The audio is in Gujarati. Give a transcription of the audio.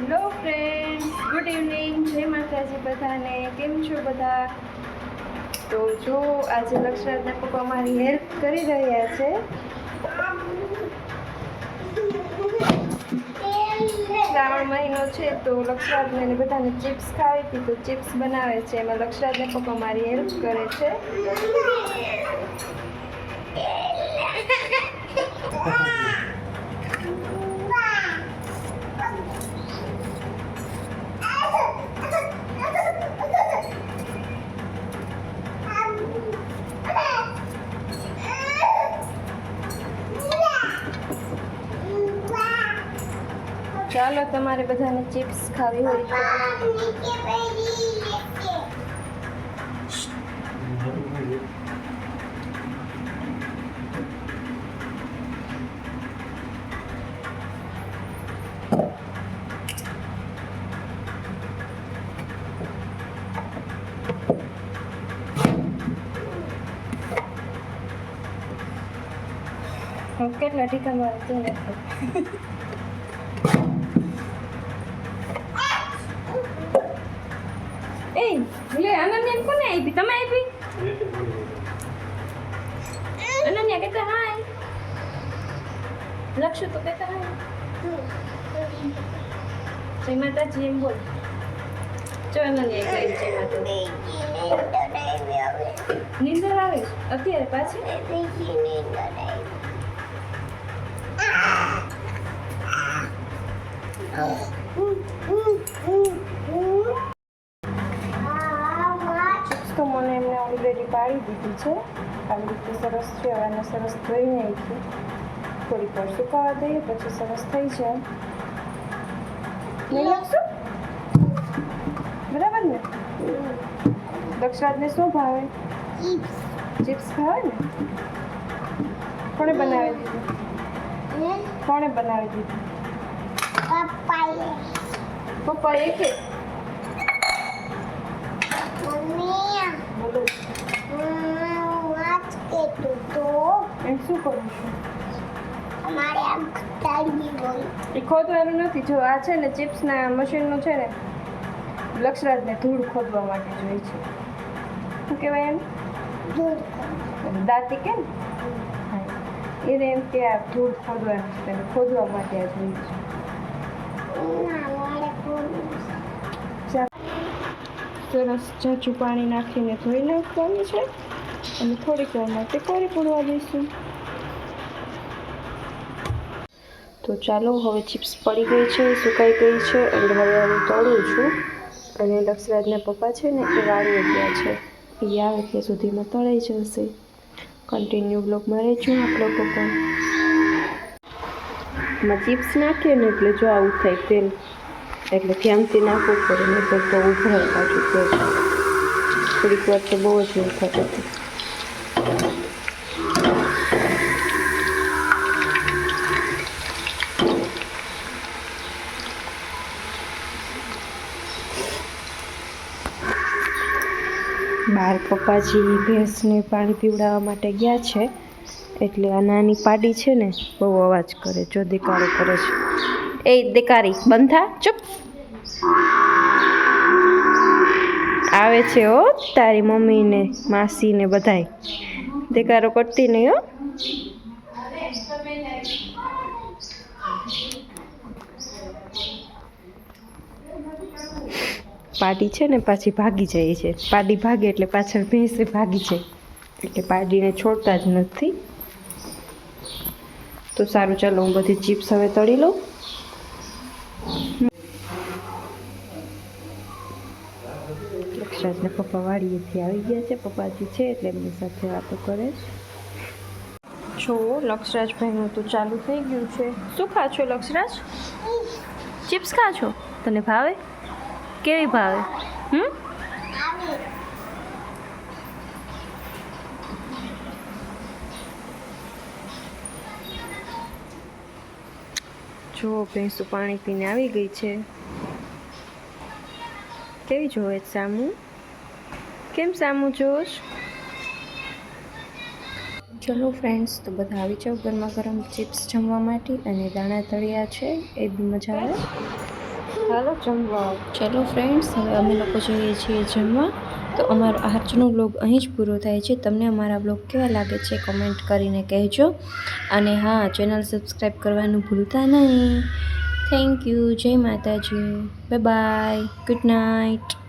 હેલો ફ્રેન્ડ્સ ગુડ ઇવનિંગ જય માતાજી બધાને કેમ છો બધા તો જો આજે લક્ષરાજના પપ્પા મારી હેલ્પ કરી રહ્યા છે શ્રાવણ મહિનો છે તો લક્ષરાજને ને બધાને ચિપ્સ ખાવી હતી તો ચિપ્સ બનાવે છે એમાં લક્ષરાજને પપ્પા મારી હેલ્પ કરે છે ચાલો તમારે બધાને ચિપ્સ ખાવી હોય તો. હું કેટલા ટીકા મારે તું એ લે, અનન્યા કોને આપી? તમે આપી? અનન્યા કહેતા હાય. લક્ષુ તો કહેતા હાય. જય માતાજી, એમ બોલ. જો અનન્યા જય માતાજી. નીંદર આવે અત્યારે પાછી? ચિપ્સ તો મને એમને ઓલરેડી પાડી દીધી છે આવી રીતે સરસ છે હવે સરસ ધોઈને નાખી થોડીક વાર સુકાવા દઈએ પછી સરસ થઈ જાય નહીં લાગશું બરાબર ને દક્ષરાજને શું ભાવે ચિપ્સ ભાવે ને કોણે બનાવી દીધું કોણે બનાવી દીધું પપ્પાએ પપ્પાએ કે બોલો એમ શું કરું છું અમારે આમ હોય એ ખોદવાનું નથી. જો આ છે ને ચિપ્સના મશીનનું છે ને લક્ષરાજને ધૂળ ખોદવા માટે જોઈએ છે. શું કહેવાય એમ? દાંતી કેમ એને એમ કે આ ધૂળ ખોદવાનું છે તેને ખોદવા માટે આ જોઈએ છે. સરસ ચાચું પાણી નાખીને ધોઈ નાખવાનું છે. અને થોડીક વાર માટે કોરી પડવા દઈશું તો ચાલો, હવે ચિપ્સ પડી ગઈ છે, સુકાઈ ગઈ છે અને હવે હું તળું છું. અને લક્ષરાજના પપ્પા છે ને, એ વાળી ગયા છે. એ આવે ત્યાં સુધીમાં તળાઈ જશે. કન્ટિન્યુ બ્લોગમાં રહેજો આપ લોકો પણ ચિપ્સ નાખીએ ને એટલે જો આવું થાય તેલ એટલે ધ્યાનથી નાખવું પડે નહીં તો ઉભરાય પાછું થોડીક વાર તો બહુ જ એવું થતું બહાર પપ્પાજી ભેંસને પાણી પીવડાવવા માટે ગયા છે, એટલે આ નાની પાડી છે ને, બહુ અવાજ કરે, જો દેકારો કરે છે. એ દેકારી, બંધા, ચૂપ. આવે છે હો, તારી મમ્મી ને માસી ને બધાય. દેકારો કરતી નહીં હો. પાડી છે ને પાછી ભાગી જાય છે. પાડી ભાગે એટલે પાછળ ભેંસે ભાગી જાય. એટલે પાડીને છોડતા જ નથી. તો સારું, ચાલો હું બધી ચિપ્સ હવે તળી લઉં. પપ્પા આવી ગયા છે, પપ્પાજી છે એટલે એમની સાથે વાતો કરે છે જો, લક્ષરાજભાઈનું તો ચાલુ થઈ ગયું છે. શું ખા છો, લક્ષરાજ? ચિપ્સ ખા છો? તને ભાવે? કેવી ભાવે? હમ? જો ભેંસું પાણી પીને આવી ગઈ છે. કેવી જોવે સામું? કેમ સામું જોશ? ચલો ફ્રેન્ડ્સ તો બધા આવી જાઓ ગરમા ગરમ ચિપ્સ જમવા માટે અને દાણા તળિયા છે. એ બી મજા આવે. ચાલો જમવા ચલો ફ્રેન્ડ્સ હવે અમે લોકો જઈએ છીએ જમવા. તો અમારો આજનો બ્લોગ અહીં જ પૂરો થાય છે. તમને અમારા બ્લોગ કેવા લાગે છે કમેન્ટ કરીને કહેજો. અને હા ચેનલ સબસ્ક્રાઈબ કરવાનું ભૂલતા નહીં. થેન્ક યુ જય માતાજી. Bye bye good night